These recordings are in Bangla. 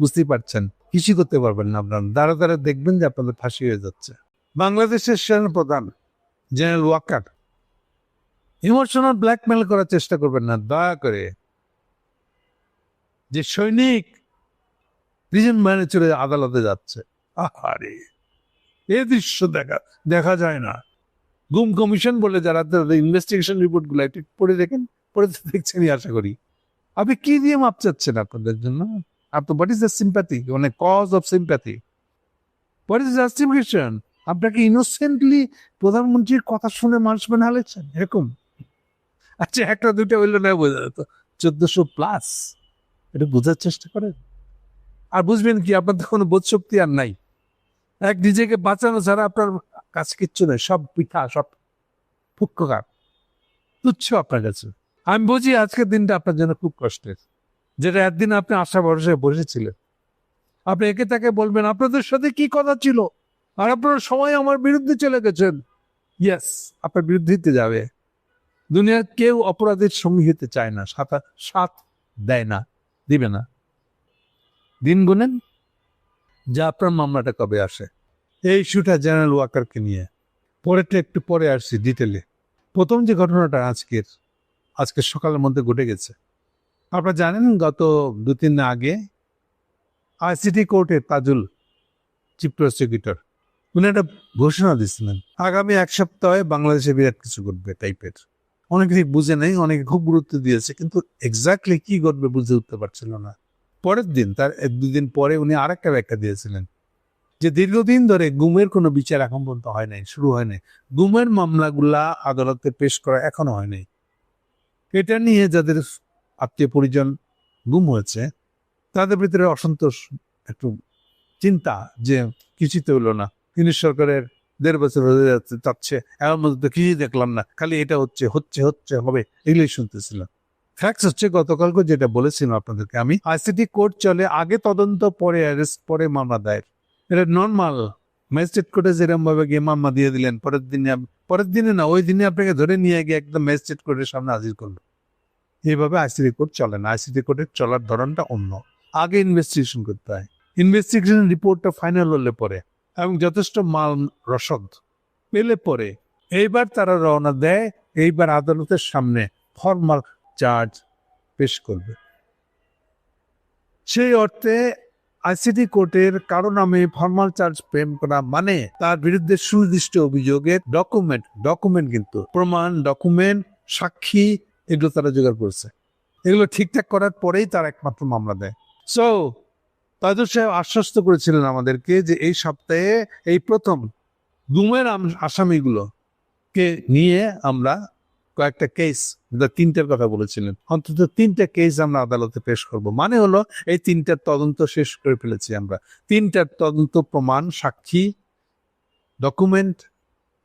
বুঝতেই পারছেন। কিছুই করতে পারবেন না আপনারা। দাঁড়া দাঁড়া দেখবেন যে আপনাদের ফাঁসি হয়ে যাচ্ছে। বাংলাদেশের সেনা প্রধান জেনারেল ওয়াকার, ইমোশনাল ব্ল্যাকমেল করার চেষ্টা করবেন না। দয়া করে। যে সৈনিক প্রিজন মানে চলে আদালতে যাচ্ছে। আহারে। এ দৃশ্য দেখা দেখা যায় না। গুম কমিশন বলে যারা ইনভেস্টিগেশন রিপোর্টগুলো পড়ে দেখেন, পড়ে দেখছেনই আশা করি। আপনি কি দিয়ে মাপ চাচ্ছেন আপনাদের জন্য? আপনার হোয়াট ইজ দ্য সিম্প্যাথি মানে cause of sympathy what is justification আপনাকে ইনোসেন্টলি প্রধানমন্ত্রীর কথা শুনে মানুষ মানে হালেছেন এরকম? আচ্ছা একটা দুইটা হইল না বোঝা যেত চোদ্দশো প্লাস এটা বোঝার চেষ্টা করেন। আর বুঝবেন কি, আপনার তো কোনো বোধ শক্তি আর নাই। এক নিজেকে বাঁচানো ছাড়া আপনার কাছে কিচ্ছু নেই, সব পিঠা সব ফুক্ককার তুচ্ছ আপনার কাছে। আমি বুঝি আজকের দিনটা আপনার জন্য খুব কষ্টের। যেটা একদিন আপনি আশা ভরসায় বসেছিলেন। আপনি একে তাকে বলবেন, আপনাদের সাথে কি কথা ছিল? আর আপনারা সময় আমার বিরুদ্ধে চলে গেছেন? ইয়েস আপনার বিরুদ্ধেতে যাবে। দুনিয়ার কেউ অপরাধের সঙ্গী হতে চায় না সাথে সাথ দেয় না, দিবে না। দিন গুনেন, যে আপনার মামলাটা কবে আসে? এই ইস্যুটা জেনারেল ওয়াকারকে নিয়ে। পরেরটা একটু পরে আসছি, ডিটেলে। প্রথম যে ঘটনাটা আজকের, আজকে সকালের মধ্যে ঘটে গেছে। আপনারা জানেন গত দু তিন দিন আগে আইসিটি কোর্টের তাজুল চিফ প্রসিকিউটর, উনি একটা ঘোষণা দিচ্ছিলেন আগামী এক সপ্তাহে বাংলাদেশে বিরাট কিছু ঘটবে টাইপের। অনেকে বুঝে নেই, অনেকে খুব গুরুত্ব দিয়েছে, কিন্তু এক্স্যাক্টলি কি ঘটবে বুঝে উঠতে পারছিল না। পরের দিন, তার এক দুদিন পরে উনি আর একটা ব্যাখ্যা দিয়েছিলেন, যে দীর্ঘদিন ধরে গুমের কোনো বিচার এখন পর্যন্ত হয় নাই, শুরু হয় নাই। গুমের মামলাগুলা আদালতে পেশ করা এখনও হয় নাই। এটা নিয়ে যাদের আত্মীয় পরিজন গুম হয়েছে, তাদের ভিতরে অসন্তোষ, একটু চিন্তা যে কিছুই তো হলো না। তিনি সরকারের দেড় বছর হয়ে যাচ্ছে যাচ্ছে এমন মধ্যে তো কিছুই দেখলাম না। খালি এটা হচ্ছে হচ্ছে হচ্ছে, হবে, এগুলোই শুনতেছিলাম। ফ্যাক্টস হচ্ছে গতকালকে যেটা বলেছিলাম আপনাদেরকে আমি আইসিটি কোর্ট চলে, আগে তদন্ত, পরে অ্যারেস্ট পরে মামলা দায়ের। এটা নর্মাল ম্যাজিস্ট্রেট কোর্টে যেরকম ভাবে গিয়ে মামলা দিয়ে দিলেন, পরের দিনে পরের দিনে না, ওই দিনে আপনাকে ধরে নিয়ে গিয়ে একদম ম্যাজিস্ট্রেট কোর্টের সামনে হাজির করল। এইভাবে আইসিটি কোর্ট চলে না। আইসিটি কোর্টের চলার ধরনটা অন্য। আগে ইনভেস্টিগেশন করতে হয়। ইনভেস্টিগেশন রিপোর্টটা ফাইনাল হলে পরে এবং যথেষ্ট মাল রসদ পেলে পরে এইবার তারা রওনা দেয়, এইবার আদালতের সামনে ফর্মাল চার্জ পেশ করবে। সেই অর্থে আইসিটি কোর্টের কারও নামে ফর্মাল চার্জ প্রেম করা মানে তার বিরুদ্ধে সুনির্দিষ্ট অভিযোগের ডকুমেন্ট ডকুমেন্ট কিন্তু প্রমাণ ডকুমেন্ট সাক্ষী এগুলো তারা জোগাড় করছে। এগুলো ঠিকঠাক করার পরেই তার একমাত্র মামলা দেয়। সো তাজুর সাহেব আশ্বস্ত করেছিলেন আমাদেরকে যে এই সপ্তাহে এই প্রথম গুমের আসামিগুলো কে নিয়ে আমরা কয়েকটা কেস তিনটার কথা বলেছিলেন, অন্তত তিনটা কেস আমরা আদালতে পেশ করব। মানে হলো, এই তিনটার তদন্ত শেষ করে ফেলেছি আমরা। তিনটার তদন্ত প্রমাণ, সাক্ষী ডকুমেন্ট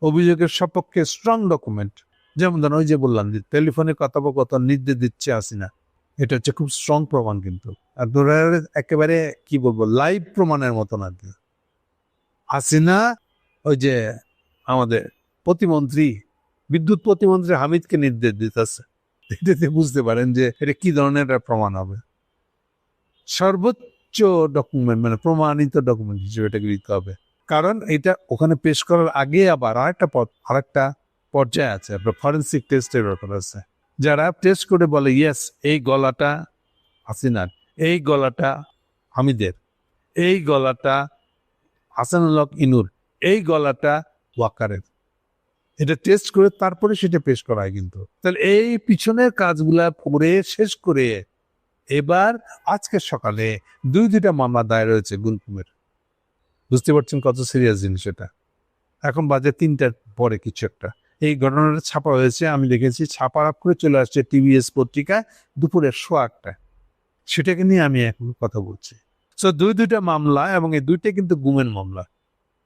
অভিযোগের সপক্ষে স্ট্রং ডকুমেন্ট যেমন ধরুন ওই যে বললাম যে টেলিফোনে কথোপকথন নির্দেশ দিচ্ছে আসিনা এটা হচ্ছে খুব স্ট্রং প্রমাণ কিন্তু। আর একেবারে কি বলব লাইভ প্রমাণের মতন আর কি। হাসিনা, ওই যে আমাদের প্রতিমন্ত্রী, বিদ্যুৎ প্রতিমন্ত্রী হামিদকে নির্দেশ দিতেছে। এটাতে বুঝতে পারেন যে এটা কি ধরনের একটা প্রমাণ হবে। সর্বোচ্চ ডকুমেন্ট মানে প্রমাণিত ডকুমেন্ট হিসেবে এটাকে দিতে হবে। কারণ এটা ওখানে পেশ করার আগে আবার আরেকটা পথ, আরেকটা পর্যায়ে আছে। আপনার ফরেন্সিক টেস্টের ব্যাপার আছে। যারা টেস্ট করে বলে ইয়েস এই গলাটা হাসিনার, এই গলাটা হামিদের, এই গলাটা হাসানুল্লাহ ইনুর, এই গলাটা ওয়াকারের। এটা টেস্ট করে তারপরে সেটা পেশ করা হয় কিন্তু। তাহলে এই পিছনের কাজগুলা করে শেষ করে এবার আজকে সকালে দুই, দুইটা মামলা দায়ের রয়েছে গুলকুমের। বুঝতে পারছেন কত সিরিয়াস জিনিস এটা? এখন বাজে তিনটার পরে কিছু একটা। এই ঘটনাটা ছাপা হয়েছে, আমি দেখেছি, ছাপা করে চলে আসছে টিভিএস পত্রিকায় দুপুরের শো আটটায় সেটাকে নিয়ে আমি এখন কথা বলছি। সো দুই দুইটা মামলা এবং এই দুইটা কিন্তু গুমের মামলা।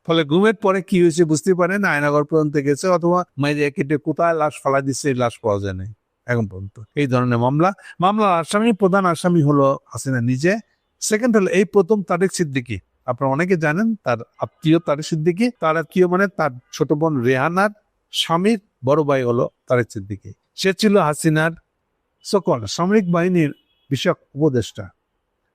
ফলে গুমের পরে কি হয়েছে বুঝতে পারেন, আয়নাগর পর্যন্ত গেছে অথবা মাইরে কেটে কোথায় লাশ ফালা দিচ্ছে লাশ পাওয়া যায় নাই, এখন পর্যন্ত। এই ধরনের মামলা। মামলার আসামি, প্রধান আসামি হলো হাসিনা নিজে। সেকেন্ড হলো, এই প্রথম তারেক সিদ্দিকি। আপনারা অনেকে জানেন, তার আত্মীয় তারেক সিদ্দিকি, তার আত্মীয় মানে তার ছোট বোন রেহানার স্বামীর বড় ভাই হলো তারেক সিদ্দিকি। সে ছিল হাসিনার সকল সামরিক বাহিনীর বিষয়ক উপদেষ্টা।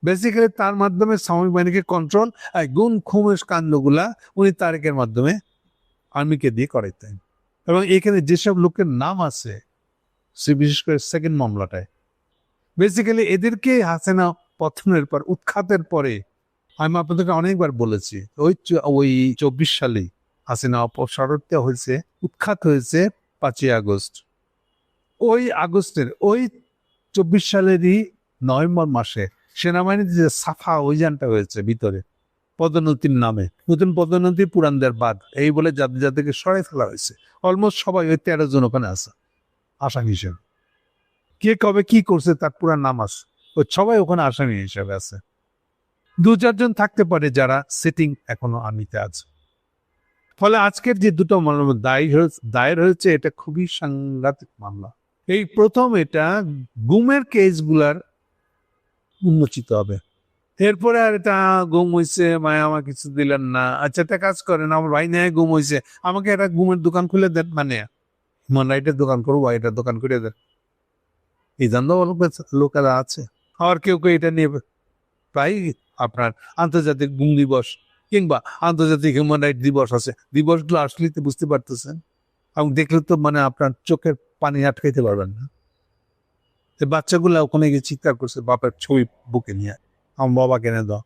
বেসিক্যালি তার মাধ্যমে সামরিক বাহিনীকে কন্ট্রোল আর গুণ খুমের কাণ্ডগুলা উনি তারেকের মাধ্যমে আর্মিকে দিয়ে করাইতেন। এবং এখানে যেসব লোকের নাম আছে, সে বিশেষ করে সেকেন্ড মামলাটায়। বেসিক্যালি এদেরকে হাসিনা পতনের পর, উৎখাতের পরে, আমি আপনাদেরকে অনেকবার বলেছি, ওই ওই চব্বিশ সালে হাসিনা অপসারতে হয়েছে, উৎখাত হয়েছে পাঁচই আগস্ট। ওই আগস্টের, ওই চব্বিশ সালেরই নভেম্বর মাসে সেনাবাহিনীর যে সাফা অভিযানটা হয়েছে ভিতরে, পদোন্নতির নামে, নতুন পদোন্নতি পুরানদের বাদ, এই বলে যাদের যাদেরকে সরাই ফেলা হয়েছে। অলমোস্ট সবাই ওই তেরো জন ওখানে আছে, আসামি হিসেবে। কে কবে কি করছে তার পুরা নাম আছে ও সবাই ওখানে আসামি হিসেবে আছে। দু চারজন থাকতে পারে যারা সিটিং এখনও আর্মিতে আছে। ফলে আজকের যে দুটো মামলা, দায় হয়েছে- দায়ের হয়েছে, এটা খুবই সাংঘাতিক মামলা। এই প্রথম এটা গুমের কেসগুলার উন্মোচিত হবে। এরপরে আর এটা, গুম হয়েছে মায়া আমার কিছু দিলেন না। আচ্ছা একটা কাজ করেন, আমার ভাই নেয়, গুম হয়েছে আমাকে একটা গুমের দোকান খুলে দেন মানে হিউম্যান রাইটের দোকান করব এটার দোকান করে দেন। এই জানতো লোকেরা আছে। আর কেউ কেউ এটা নিয়ে প্রায় আপনার আন্তর্জাতিক গুম দিবস কিংবা আন্তর্জাতিক হিউম্যান রাইট দিবস আছে। দিবসগুলো আসলেই তো বুঝতে পারতেছেন। এবং দেখলে তো মানে আপনার চোখের পানি আটকাইতে পারবেন না। বাচ্চাগুলো ওখানে গিয়ে চিৎকার করছে, বাপের ছবি বুকে নিয়ে আমার বাবাকে এনে দাও।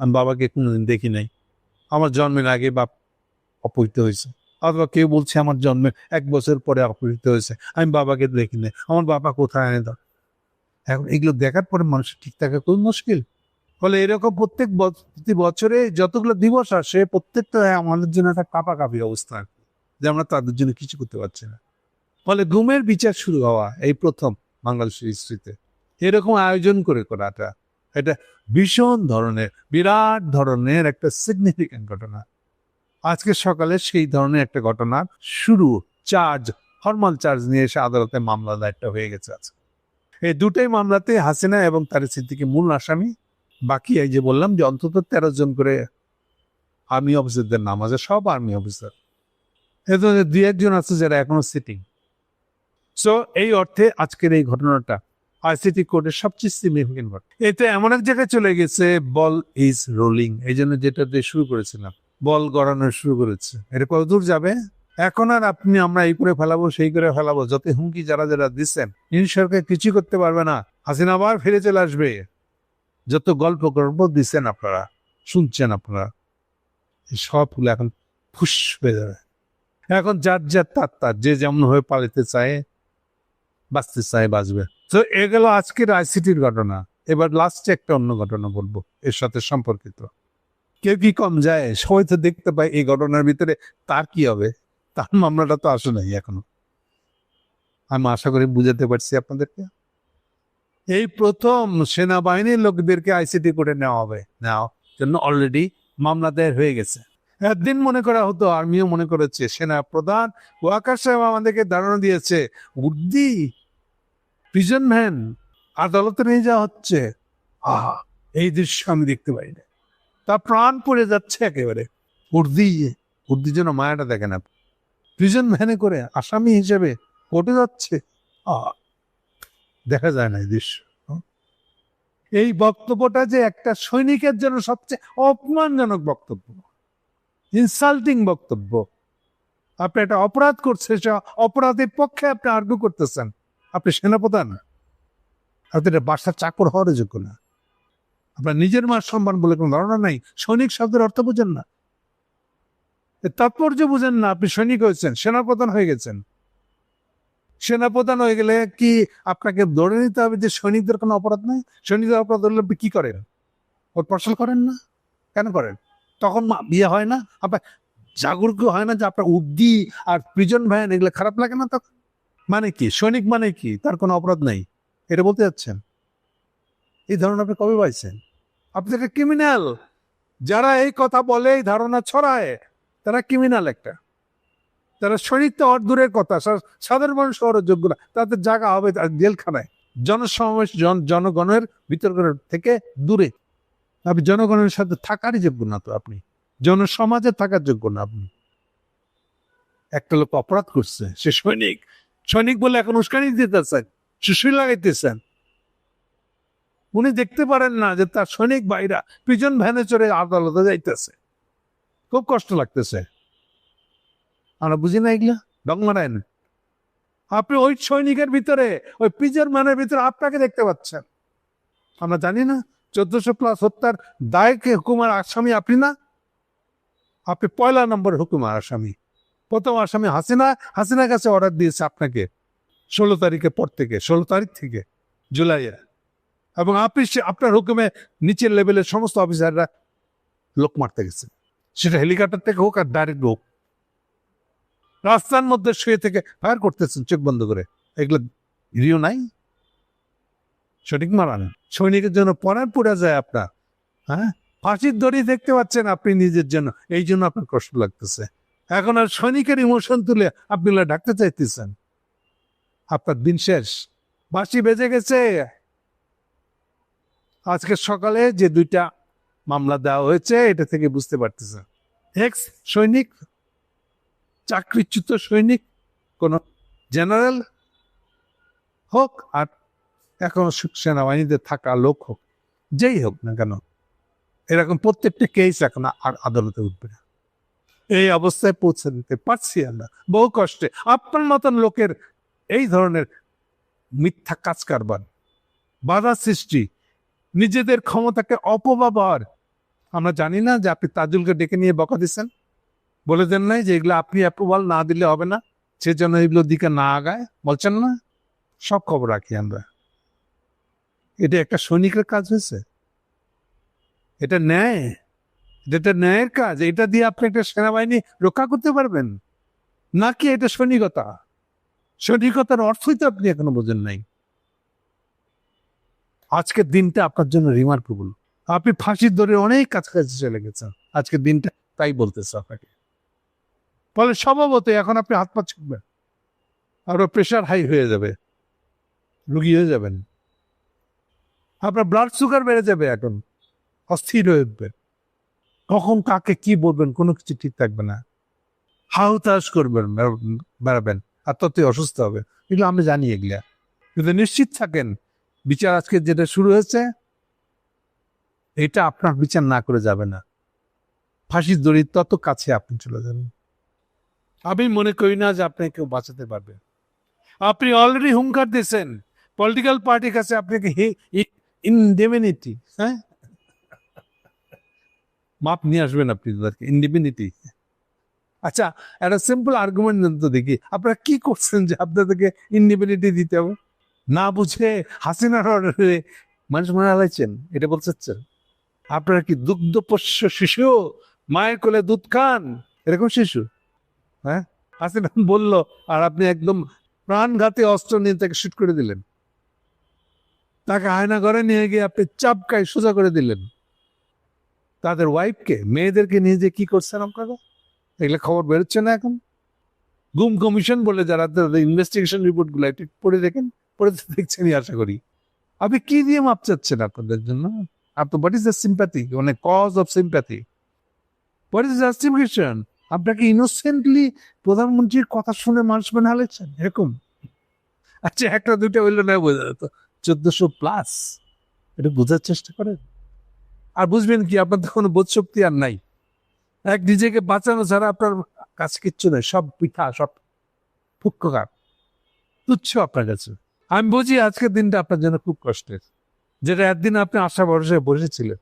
আমি বাবাকে কোনোদিন দেখি নাই। আমার জন্মের আগে বাপ অপহৃত হয়েছে। অথবা কেউ বলছে আমার জন্মের এক বছর পরে অপহৃত হয়েছে। আমি বাবাকে দেখি নাই। আমার বাবা কোথায় এনে দাও? এখন এগুলো দেখার পরে মানুষের ঠিক থাকা খুব মুশকিল। ফলে এরকম প্রত্যেক প্রতি বছরে যতগুলো দিবস আসে, প্রত্যেকটা আমাদের জন্য একটা কাপাকাপি অবস্থা। যে আমরা তাদের জন্য কিছু করতে পারছি না। ফলে ঘুমের বিচার শুরু হওয়া, এই প্রথম বাংলাদেশের হিস্ট্রিতে। এরকম আয়োজন করে করাটা, এটা ভীষণ ধরনের, বিরাট ধরনের একটা সিগনিফিক্যান্ট ঘটনা। আজকে সকালে সেই ধরনের একটা ঘটনার শুরু। চার্জ ফর্মাল চার্জ নিয়ে এসে আদালতে মামলা দায়েরটা হয়ে গেছে আজকে। এই দুটোই মামলাতে হাসিনা এবং তার সিদ্দিকি মূল আসামি বাকি এই যে বললাম যে অন্তত তেরো জন করে আর্মি অফিসারদের নাম আছে, সব আর্মি অফিসার এতে দুই একজন আছে যারা এখনও সিটিং সো এই অর্থে আজকের এই ঘটনাটা আইসিটি কোর্টের সবচেয়ে সিগনিফিকেন্ট ঘটনা। এতে এমন এক জায়গায় চলে গেছে বল ইজ রোলিং এই জন্য যেটা দিয়ে শুরু করেছিলাম বল গড়ানো শুরু করেছে। এটা কতদূর যাবে? এখন আর আপনি আমরা এই করে ফেলাবো, সেই করে ফেলাবো, যত হুমকি যারা যারা দিচ্ছেন ইন সরকার কিছু করতে পারবে না। হাসিনা আবার ফিরে চলে আসবে। যত গল্প গল্প দিচ্ছেন আপনারা, শুনছেন আপনারা সবগুলো এখন ফুস হয়ে যাবে। এখন যার যার তার তার, যে যেমন হয়ে পালিতে চায়, বাঁচতে চায়, বাঁচবে। তো এগুলো আজকের আইসিটির ঘটনা। এবার লাস্টে একটা অন্য ঘটনা বলব, এর সাথে সম্পর্কিত। কেউ কি কম যায়? সবাই তো দেখতে পায় এই ঘটনার ভিতরে তার কি হবে? তার মামলাটা তো আসে নাই এখনও। আমি আশা করি বুঝাতে পারছি আপনাদেরকে। এই প্রথম সেনাবাহিনীর লোকদেরকে আইসিটি করে নেওয়া হবে। নেওয়া জন্য অলরেডি মামলা দায়ের হয়ে গেছে। একদিন মনে করা হতো, আর্মিও মনে করেছে সেনা প্রধান ওয়াকার সাহেব আমাদেরকে ধারণা দিয়েছে, উর্দি প্রিজন ভ্যান আদালতে নিয়ে যাওয়া হচ্ছে। আহা, এই দৃশ্য আমি দেখতে পাই না। তা প্রাণ পড়ে যাচ্ছে একেবারে। উর্দি উর্দির জন্য মায়াটা দেখে না প্রিজন ভ্যানে করে আসামি হিসেবে কোর্টে যাচ্ছে। আহা, দেখা যায় না এই দৃশ্য? এই বক্তব্যটা যে একটা সৈনিকের জন্য সবচেয়ে অপমানজনক বক্তব্য ইনসাল্টিং বক্তব্য। আপনি একটা অপরাধ করছে সে অপরাধের পক্ষে আপনি আর্গু করতেছেন। আপনি সেনাপ্রধান। আপনি এটা বাসার চাকর হওয়ার যোগ্য না। আপনার নিজের মার সম্মান বলে কোনো ধারণা নাই। সৈনিক শব্দের অর্থ বুঝেন না। তাৎপর্য বুঝেন না, আপনি সৈনিক হয়েছেন, সেনাপ্রধান হয়ে গেছেন। সেনাপ্রধান হয়ে গেলে কি আপনাকে ধরে নিতে হবে যে সৈনিকদের কোনো অপরাধ নেই? সৈনিকদের অপরাধ হলে কি করেন? ওর প্রশাল করেন না? কেন করেন? তখন বিয়ে হয় না? আপনার জাগরুক হয় না যে আপনার উদ্দি আর প্রিজন ভ্যান এগুলো খারাপ লাগে না তখন? মানে কি? সৈনিক মানে কি? তার কোনো অপরাধ নেই? এটা বলতে যাচ্ছেন? এই ধারণা আপনি কবে পাইছেন? আপনি একটা ক্রিমিনাল যারা এই কথা বলে, এই ধারণা ছড়ায়, তারা ক্রিমিনাল একটা। তারা সৈনিক তো দূরের কথা সাধারণ মানুষ হওয়ার যোগ্য না, তাদের জায়গা হবে জেলখানায়। জনসমাবেশ জন জনগণের বিতর্ক থেকে দূরে। আপনি জনগণের সাথে থাকারই যোগ্য না তো আপনি। জনসমাজে থাকার যোগ্য না আপনি। একটা লোক অপরাধ করছে, সে সৈনিক। সৈনিক বলে এখন উস্কানি দিতেছেন শিশুই লাগাইতেছেন। উনি দেখতে পারেন না যে তার সৈনিক ভাইরা প্রিজন ভ্যানে চড়ে আদালতে যাইতেছে। খুব কষ্ট লাগতেছে। আমরা বুঝি না এগুলা? ডং মারায় না আপনি ওই সৈনিকের ভিতরে, ওই প্রিজন মানের ভিতরে আপনাকে দেখতে পাচ্ছেন। আমরা জানি না, চোদ্দশো প্লাস হত্যার দায়কে হুকুমার আসামি আপনি না? আপনি পয়লা নম্বর হুকুমার আসামি। প্রথম আসামি হাসিনা, হাসিনার কাছে অর্ডার দিয়েছে আপনাকে ষোলো তারিখের পর থেকে, ষোলো তারিখ থেকে, জুলাইয়ে। এবং আপনি আপনার হুকুমে নিচের লেভেলের সমস্ত অফিসাররা লোক মারতে গেছে। সেটা হেলিকপ্টার থেকে হোক আর ডাইরেক্ট হোক। রাস্তার মধ্যে শুয়ে থেকে ফায়ার করতেছেন, চোখ বন্ধ করে। এগুলো ভিডিও নাই? সঠিক মারান। সৈনিকের জন্য পরার পুরা যায় আপনার। হ্যাঁ? ফাঁসির দড়ি দেখতে পাচ্ছেন আপনি নিজের জন্য। এই জন্য আপনার কষ্ট লাগতেছে। এখন আর সৈনিকের ইমোশন তুলে আপনি ডাকতে চাইতেছেন। আপনার দিন শেষ। বাসি বেজে গেছে। আজকে সকালে যে দুইটা মামলা দেওয়া হয়েছে, এটা থেকে বুঝতে পারতেছেন। এক্স সৈনিক চাকরিচ্যুত সৈনিক, কোন জেনারেল হোক আর এখনও সেনাবাহিনীতে থাকা লোক হোক, যেই হোক না কেন, এরকম প্রত্যেকটা কেস এখন আর আদালতে উঠবে না। এই অবস্থায় পৌঁছে দিতে পারছি আমরা, বহু কষ্টে। আপনার মতন লোকের এই ধরনের মিথ্যা কাজ কারবার বাধা সৃষ্টি, নিজেদের ক্ষমতাকে অপব্যবহার, আমরা জানি না যে আপনি তাজুলকে ডেকে নিয়ে বকা দিচ্ছেন। বলে দেন নাই যে এগুলো আপনি অ্যাপ্রুভাল না দিলে হবে না। সে সেজন্য এগুলোর দিকে না আগায়। বলছেন না? সব খবর রাখি আমরা। এটা একটা সৈনিকের কাজ হয়েছে। এটা ন্যায়। এটা ন্যায়ের কাজ। এটা দিয়ে আপনি একটা সেনাবাহিনী রক্ষা করতে পারবেন। নাকি এটা সৈনিকতা? সৈনিকতার অর্থই তো আপনি এখনও বোঝেন নাই। আজকের দিনটা আপনার জন্য রিমার্কেবল আপনি ফাঁসির দরে অনেক কাছাকাছি চলে গেছেন। আজকের দিনটা তাই বলতেছে আপনাকে। ফলে স্বভাবত এখন আপনি হাত পা ছুটবেন আরও প্রেশার হাই হয়ে যাবে। রুগী হয়ে যাবেন। আপনার ব্লাড সুগার বেড়ে যাবে এখন। অস্থির হয়ে উঠবে কখন কাকে কি বলবেন, কোনো কিছু ঠিক থাকবে না। হাউতাস করবেন বেড়া- বেড়াবেন আর ততই অসুস্থ হবে। এগুলো আমি জানি এগুলা। কিন্তু নিশ্চিত থাকেন, বিচার আজকে যেটা শুরু হয়েছে, এটা আপনার বিচার না করে যাবে না। ফাঁসির দড়ির তত কাছে আপনি চলে যাবেন। আমি মনে করি না যে আপনি কেউ বাঁচাতে পারবে আপনি অলরেডি হুঙ্কার দিয়েছেন। পলিটিক্যাল পার্টির কাছে আপনাকে ইনডেমিনিটি হ্যাঁ? মাপ নিয়ে আসবেন আপনি তাদেরকে আচ্ছা একটা সিম্পল আর্গুমেন্ট তো দেখি, আপনারা কি করছেন যে আপনাদেরকে ইন্ডিপেন্ডিটি দিতে হবে? না বুঝে হাসিনার অর্ডারে মানুষ মনে হালাইছেন এটা বলতে চাচ্ছেন? আপনারা কি দুগ্ধ পোষ্য শিশু, মায়ের কোলে দুধ খান? এরকম শিশু? হ্যাঁ? হাসিনা বলল, আর আপনি একদম প্রাণঘাতী অস্ত্র নিয়ে তাকে শুট করে দিলেন। তাকে আয়না ঘরে নিয়ে গিয়ে আপনি চাপকায় সোজা করে দিলেন। তাদের ওয়াইফকে মেয়েদেরকে নিয়ে যে কি করছেন আপনারা? এগুলো খবর বেরোচ্ছে না এখন। গুম কমিশন বলে যারা ইনভেস্টিগেশন রিপোর্টগুলো একটু পড়ে দেখেন, পড়ে দেখছেনই আশা করি। আপনি কি দিয়ে মাপ চাচ্ছেন আপনাদের জন্য? আপনার হোয়াট ইজ দ্য সিম্প্যাথি মানে cause of sympathy what is justification আপনাকে ইনোসেন্টলি প্রধানমন্ত্রীর কথা শুনে মানুষ মনে হালেছেন এরকম? আচ্ছা একটা দুইটা হইল না, বোঝা যেত। চোদ্দশো প্লাস এটা বোঝার চেষ্টা করেন। আর বুঝবেন কি, আপনার তো কোনো বোধ শক্তি আর নাই। এক নিজেকে বাঁচানো ছাড়া আপনার কাছে কিচ্ছু নেই, সব পিঠা সব ফুক্ককার, তুচ্ছ আপনার কাছে। আমি বুঝি আজকের দিনটা আপনার জন্য খুব কষ্টের, যেটা একদিন আপনি আশা ভরসায় বসেছিলেন।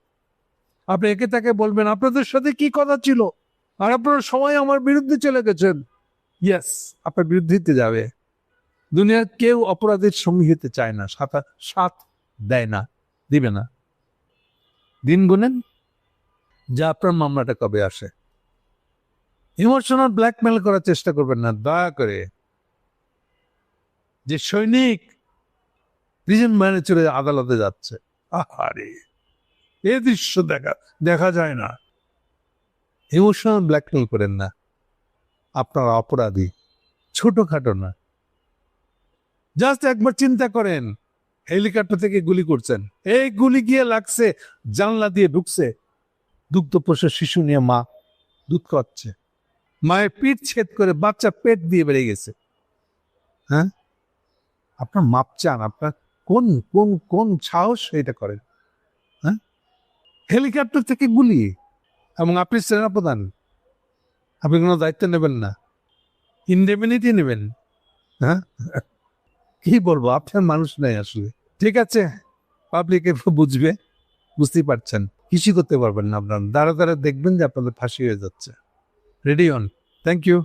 আপনি একে তাকে বলবেন, আপনাদের সাথে কি কথা ছিল? আর আপনারা সময় আমার বিরুদ্ধে চলে গেছেন। ইয়েস আপনার বিরুদ্ধে যাবে। দুনিয়ার কেউ অপরাধের সঙ্গী হতে চায় না সাথে সাথ দেয় না, দিবে না। দিন গুনেন, যে আপনার মামলাটা কবে আসে। ইমোশনাল ব্ল্যাকমেল করার চেষ্টা করবেন না, দয়া করে। যে সৈনিক প্রিজন ম্যানে চলে আদালতে যাচ্ছে, আহারে, এ দৃশ্য দেখা দেখা যায় না। ইমোশনাল ব্ল্যাকমেল করেন না। আপনার অপরাধী। ছোটখাটো না। জাস্ট একবার চিন্তা করেন, হেলিকপ্টার থেকে গুলি করছেন। এই গুলি গিয়ে লাগছে, জানলা দিয়ে ঢুকছে। দুগ্ধ পোষা শিশু নিয়ে মা দুধ খাচ্ছে মায়ের পিঠ ছেদ করে বাচ্চা পেট দিয়ে বেড়ে গেছে। হ্যাঁ? আপনার মাপ চান, আপনার কোন কোন কোন সাহস এটা করেন? হ্যাঁ? হেলিকপ্টার থেকে গুলি। এবং আপনি সেনাপ্রধান। আপনি কোনো দায়িত্ব নেবেন না। ইন্ডেমিনিটি নেবেন। হ্যাঁ? কি বলব? আপনার মানুষ নাই আসলে। ঠিক আছে? পাবলিক বুঝবে। বুঝতেই পারছেন। কিছুই করতে পারবেন না আপনার। দাঁড়া দাঁড়া দেখবেন যে আপনাদের ফাঁসি হয়ে যাচ্ছে। Ready on thank you